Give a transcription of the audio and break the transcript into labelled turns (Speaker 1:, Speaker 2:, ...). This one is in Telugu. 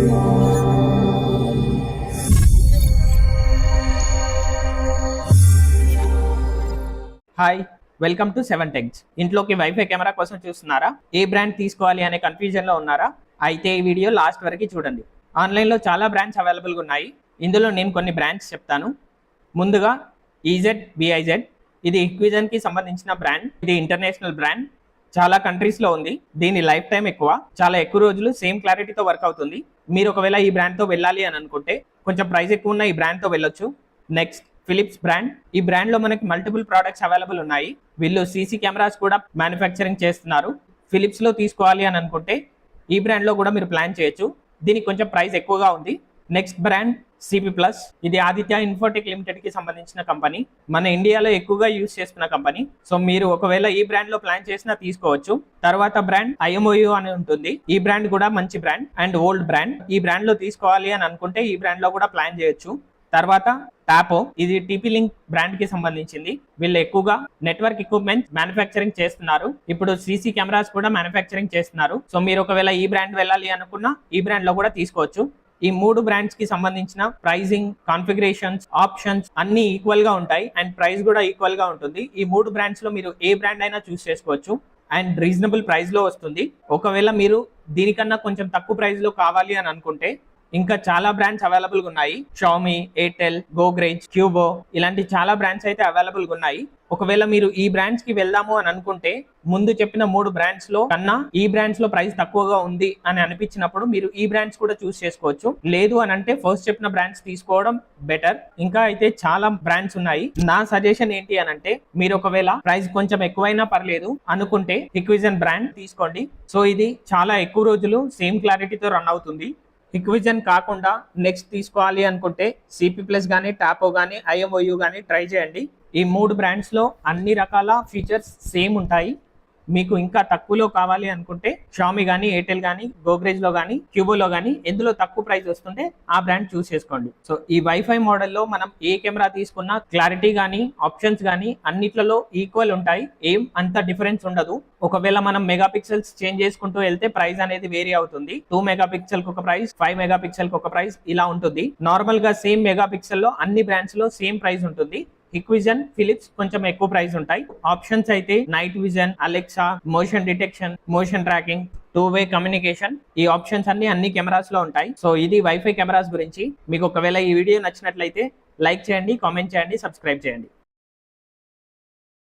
Speaker 1: Hi welcome to seven techs ఇంట్లోకి వైఫై కెమెరా కోసం చూస్తున్నారా? ఏ బ్రాండ్ తీసుకోవాలి అనే కన్ఫ్యూజన్లో ఉన్నారా? అయితే ఈ వీడియో లాస్ట్ వరకు చూడండి. ఆన్లైన్లో చాలా బ్రాండ్స్ అవైలబుల్గా ఉన్నాయి. ఇందులో నేను కొన్ని బ్రాండ్స్ చెప్తాను. ముందుగా ఈజెడ్ బిఐజెడ్ ఇది ఈక్విజన్కి సంబంధించిన బ్రాండ్. ఇది ఇంటర్నేషనల్ బ్రాండ్ చాలా కంట్రీస్లో ఉంది. దీని లైఫ్ టైం ఎక్కువ. చాలా ఎక్కువ రోజులు సేమ్ క్లారిటీతో వర్క్ అవుతుంది. మీరు ఒకవేళ ఈ బ్రాండ్తో వెళ్ళాలి అని అనుకుంటే కొంచెం ప్రైస్ ఎక్కువ ఉన్న ఈ బ్రాండ్తో వెళ్ళొచ్చు. నెక్స్ట్ ఫిలిప్స్ బ్రాండ్ ఈ బ్రాండ్లో మనకి మల్టిపుల్ ప్రోడక్ట్స్ అవైలబుల్ ఉన్నాయి. వీళ్ళు సీసీ కెమెరాస్ కూడా మ్యానుఫ్యాక్చరింగ్ చేస్తున్నారు. ఫిలిప్స్లో తీసుకోవాలి అని అనుకుంటే ఈ బ్రాండ్లో కూడా మీరు ప్లాన్ చేయొచ్చు. దీనికి కొంచెం ప్రైస్ ఎక్కువగా ఉంది. నెక్స్ట్ బ్రాండ్ సిపి ప్లస్ ఇది ఆదిత్య ఇన్ఫోటెక్ లిమిటెడ్కి సంబంధించిన కంపెనీ మన ఇండియాలో ఎక్కువగా యూజ్ చేస్తున్న కంపెనీ సో మీరు ఒకవేళ ఈ బ్రాండ్లో ప్లాన్ చేసినా తీసుకోవచ్చు. తర్వాత బ్రాండ్ ఐఎంఓయు అని ఉంటుంది. ఈ బ్రాండ్ కూడా మంచి బ్రాండ్ అండ్ ఓల్డ్ బ్రాండ్ ఈ బ్రాండ్లో తీసుకోవాలి అని అనుకుంటే ఈ బ్రాండ్లో కూడా ప్లాన్ చేయొచ్చు. తర్వాత టాపో ఇది టీపీ లింక్ బ్రాండ్కి సంబంధించింది. వీళ్ళు ఎక్కువగా నెట్వర్క్ ఎక్విప్మెంట్ మ్యానుఫ్యాక్చరింగ్ చేస్తున్నారు. ఇప్పుడు సీసీ కెమెరాస్ కూడా మ్యానుఫ్యాక్చరింగ్ చేస్తున్నారు. సో మీరు ఒకవేళ ఈ బ్రాండ్ వెళ్ళాలి అనుకున్నా ఈ బ్రాండ్లో కూడా తీసుకోవచ్చు. ఈ మూడు బ్రాండ్స్కి సంబంధించిన ప్రైజింగ్ కాన్ఫిగరేషన్స్ ఆప్షన్స్ అన్ని ఈక్వల్గా ఉంటాయి. అండ్ ప్రైస్ కూడా ఈక్వల్గా ఉంటుంది. ఈ మూడు బ్రాండ్స్లో మీరు ఏ బ్రాండ్ అయినా చూస్ చేసుకోవచ్చు. అండ్ రీజనబుల్ ప్రైస్లో వస్తుంది. ఒకవేళ మీరు దీనికన్నా కొంచెం తక్కువ ప్రైస్లో కావాలి అని అనుకుంటే ఇంకా చాలా బ్రాండ్స్ అవైలబుల్గా ఉన్నాయి. షామీ ఎయిర్టెల్ గోగ్రేజ్ క్యూబో ఇలాంటి చాలా బ్రాండ్స్ అయితే అవైలబుల్గా ఉన్నాయి. ఒకవేళ మీరు ఈ బ్రాండ్స్కి వెళ్దాము అని అనుకుంటే ముందు చెప్పిన మూడు బ్రాండ్స్లో కన్నా ఈ బ్రాండ్స్లో ప్రైస్ తక్కువగా ఉంది అని అనిపించినప్పుడు మీరు ఈ బ్రాండ్స్ కూడా చూస్ చేసుకోవచ్చు. లేదు అని అంటే ఫస్ట్ చెప్పిన బ్రాండ్స్ తీసుకోవడం బెటర్ ఇంకా అయితే చాలా బ్రాండ్స్ ఉన్నాయి. నా సజెషన్ ఏంటి అని అంటే మీరు ఒకవేళ ప్రైస్ కొంచెం ఎక్కువైనా పర్లేదు అనుకుంటే ఇక్విజన్ బ్రాండ్ తీసుకోండి. సో ఇది చాలా ఎక్కువ రోజులు సేమ్ క్లారిటీతో రన్ అవుతుంది. ఇక్విజన్ కాకుండా నెక్స్ట్ తీసుకోవాలి అనుకుంటే సిపి ప్లస్ కానీ టాపో కానీ ఐఎంఓయు కానీ ట్రై చేయండి. ఈ మూడు బ్రాండ్స్లో అన్ని రకాల ఫీచర్స్ సేమ్ ఉంటాయి. మీకు ఇంకా తక్కువలో కావాలి అనుకుంటే షామి కానీ ఎయిర్టెల్ కానీ గోగ్రేజ్లో కానీ క్యూబోలో కానీ ఎందులో తక్కువ ప్రైస్ వస్తుంటే ఆ బ్రాండ్ చూస్ చేసుకోండి. సో ఈ వైఫై మోడల్లో మనం ఏ కెమెరా తీసుకున్నా క్లారిటీ కానీ ఆప్షన్స్ కానీ అన్నిట్లలో ఈక్వల్ ఉంటాయి. ఏం అంత డిఫరెన్స్ ఉండదు. ఒకవేళ మనం మెగా పిక్సెల్స్ చేంజ్ చేసుకుంటూ వెళ్తే ప్రైస్ అనేది వేరీ అవుతుంది. టూ మెగా పిక్సెల్ ఒక ప్రైస్ ఫైవ్ మెగా పిక్సెల్ ఒక ప్రైస్ ఇలా ఉంటుంది. నార్మల్గా సేమ్ మెగా పిక్సెల్లో అన్ని బ్రాండ్స్లో సేమ్ ప్రైస్ ఉంటుంది. హిక్విజన్ ఫిలిప్స్ కొంచెం ఎక్కువ ప్రైస్ ఉంటాయి. ఆప్షన్స్ అయితే night vision Alexa motion detection motion tracking two way communication ఈ ఆప్షన్స్ అన్ని అన్ని కెమెరాస్లో ఉంటాయి. సో ఇది వైఫై కెమెరాస్ గురించి. మీకు ఒకవేళ ఈ వీడియో నచ్చినట్లయితే లైక్ చేయండి కామెంట్ చేయండి సబ్స్క్రైబ్ చేయండి.